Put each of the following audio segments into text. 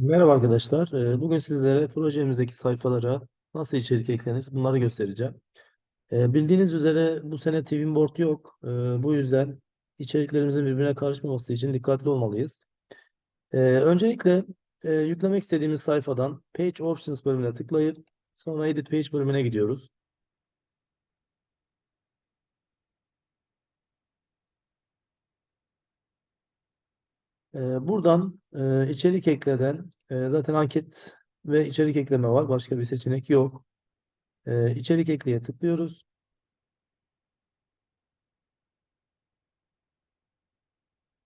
Merhaba arkadaşlar. Ee, Bugün sizlere projemizdeki sayfalara nasıl içerik eklenir bunları göstereceğim. Ee, Bildiğiniz üzere bu sene Twin Board yok. Ee, Bu yüzden içeriklerimizin birbirine karışmaması için dikkatli olmalıyız. Öncelikle e, yüklemek istediğimiz sayfadan Page Options bölümüne tıklayıp sonra Edit Page bölümüne gidiyoruz. Ee, Buradan e, içerik ekleden e, zaten anket ve içerik ekleme var. Başka bir seçenek yok. Ee, İçerik ekleye tıklıyoruz.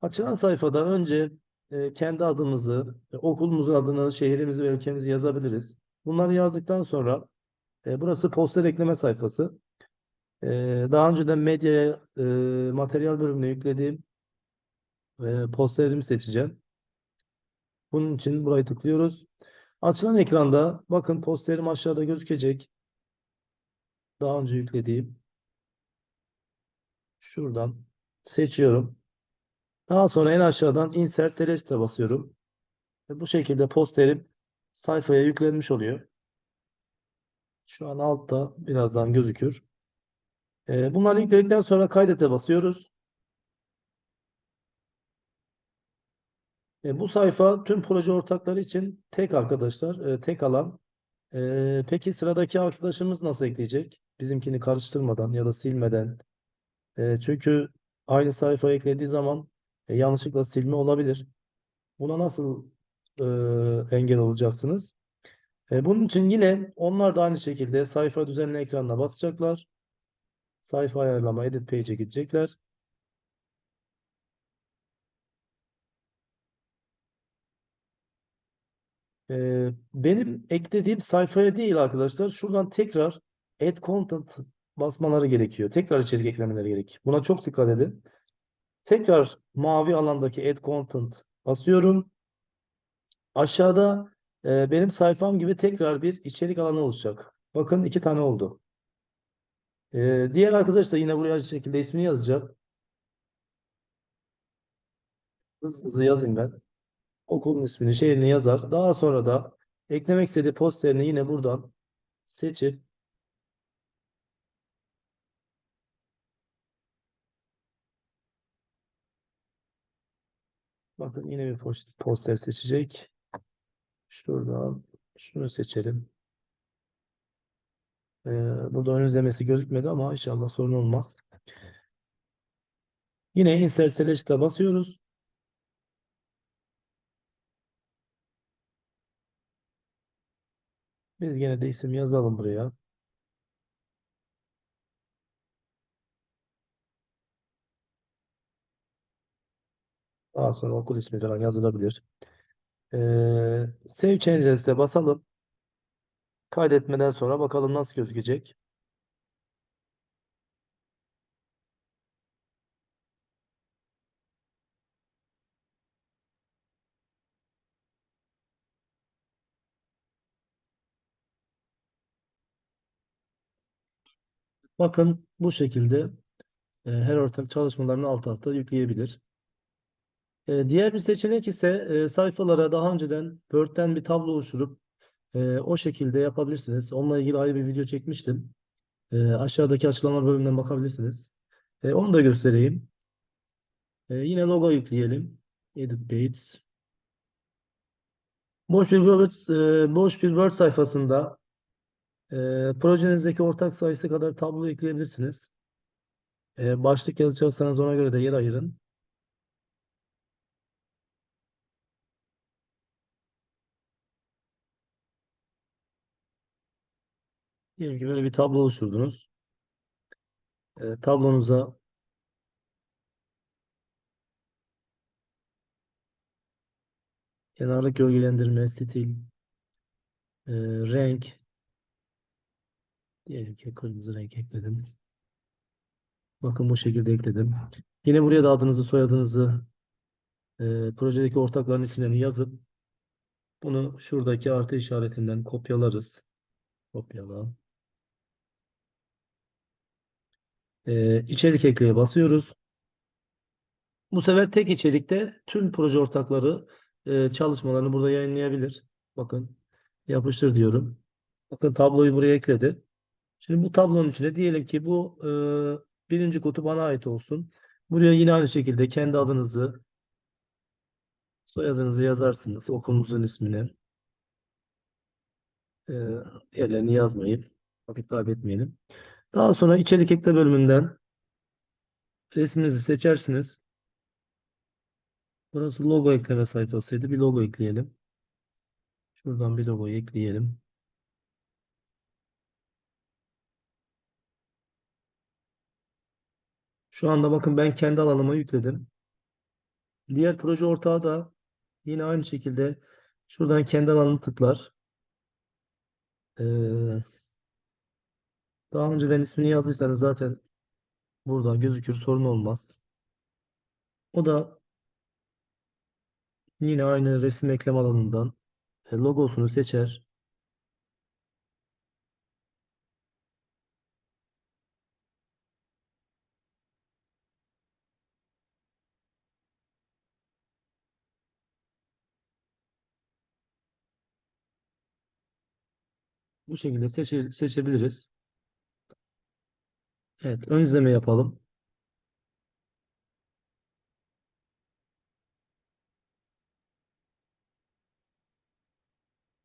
Açılan sayfada önce e, kendi adımızı, e, okulumuzun adını, şehrimizi ve ülkemizi yazabiliriz. Bunları yazdıktan sonra e, burası poster ekleme sayfası. E, daha önceden medyaya e, materyal bölümüne yüklediğim e, posterimi seçeceğim. Bunun için burayı tıklıyoruz. Açılan ekranda bakın posterim aşağıda gözükecek. Daha önce yüklediğim. Şuradan seçiyorum. Daha sonra en aşağıdan Insert Select'e basıyorum. Ve bu şekilde posterim sayfaya yüklenmiş oluyor. Şu an altta birazdan gözükür. Ee, bunları yükledikten sonra kaydete basıyoruz. E, bu sayfa tüm proje ortakları için tek arkadaşlar, e, tek alan. E, peki sıradaki arkadaşımız nasıl ekleyecek? Bizimkini karıştırmadan ya da silmeden. E, çünkü aynı sayfa eklediği zaman e, yanlışlıkla silme olabilir. Buna nasıl e, engel olacaksınız? E, bunun için yine onlar da aynı şekilde sayfa düzenle ekranına basacaklar. Sayfa ayarlama, edit page'e gidecekler. Ee, benim eklediğim sayfaya değil arkadaşlar. Şuradan tekrar add content basmaları gerekiyor. Tekrar içerik eklemeleri gerek. Buna çok dikkat edin. Tekrar mavi alandaki add content basıyorum. Aşağıda e, benim sayfam gibi tekrar bir içerik alanı oluşacak. Bakın iki tane oldu. Ee, diğer arkadaş da yine buraya şekilde ismini yazacak. Hızlı hızlı yazayım ben. Okulun ismini, şehrini yazar. Daha sonra da eklemek istediği posterini yine buradan seçip bakın yine bir post- poster seçecek. Şuradan şunu seçelim. Ee, burada ön izlemesi gözükmedi ama inşallah sorun olmaz. Yine Insert Select'e basıyoruz. Biz yine de isim yazalım buraya. Daha sonra okul ismi falan yazılabilir. Ee, Save Changes'e basalım. Kaydetmeden sonra bakalım nasıl gözükecek. Bakın bu şekilde e, her ortak çalışmalarını alt alta yükleyebilir. E, diğer bir seçenek ise e, sayfalara daha önceden Word'den bir tablo oluşturup e, o şekilde yapabilirsiniz. Onunla ilgili ayrı bir video çekmiştim. E, aşağıdaki açıklama bölümünden bakabilirsiniz. E, onu da göstereyim. E, yine logo yükleyelim. Edit Page. Boş bir Word, e, boş bir Word sayfasında e, projenizdeki ortak sayısı kadar tablo ekleyebilirsiniz. E, başlık yazacaksanız ona göre de yer ayırın. Diyelim ki böyle bir tablo oluşturdunuz. E, tablonuza kenarlık gölgelendirme, stil, e, renk diyelim ki kırmızı renk ekledim. Bakın bu şekilde ekledim. Yine buraya da adınızı, soyadınızı, e, projedeki ortakların isimlerini yazıp bunu şuradaki artı işaretinden kopyalarız. Kopyala. E, içerik ekleye basıyoruz. Bu sefer tek içerikte tüm proje ortakları e, çalışmalarını burada yayınlayabilir. Bakın yapıştır diyorum. Bakın tabloyu buraya ekledi. Şimdi bu tablonun içine diyelim ki bu e, birinci kutu bana ait olsun. Buraya yine aynı şekilde kendi adınızı, soyadınızı yazarsınız. Okulunuzun ismini. E, diğerlerini yazmayın. Vakit kaybetmeyelim. Daha sonra içerik ekle bölümünden resminizi seçersiniz. Burası logo ekleme sayfasıydı. Bir logo ekleyelim. Şuradan bir logo ekleyelim. Şu anda bakın ben kendi alanıma yükledim. Diğer proje ortağı da yine aynı şekilde şuradan kendi alanını tıklar. Ee, daha önceden ismini yazdıysanız zaten burada gözükür sorun olmaz. O da yine aynı resim ekleme alanından e, logosunu seçer. Bu şekilde seçe- seçebiliriz. Evet, ön izleme yapalım.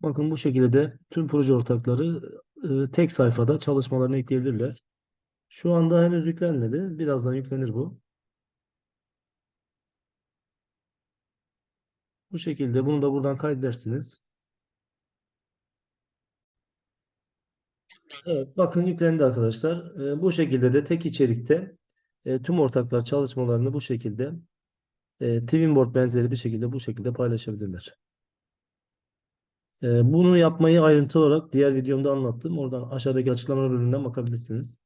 Bakın bu şekilde de tüm proje ortakları e, tek sayfada çalışmalarını ekleyebilirler. Şu anda henüz yüklenmedi. Birazdan yüklenir bu. Bu şekilde bunu da buradan kaydedersiniz. Evet, bakın yüklendi arkadaşlar. E, bu şekilde de tek içerikte e, tüm ortaklar çalışmalarını bu şekilde e, Twinboard benzeri bir şekilde bu şekilde paylaşabilirler. E, bunu yapmayı ayrıntılı olarak diğer videomda anlattım. Oradan aşağıdaki açıklama bölümünden bakabilirsiniz.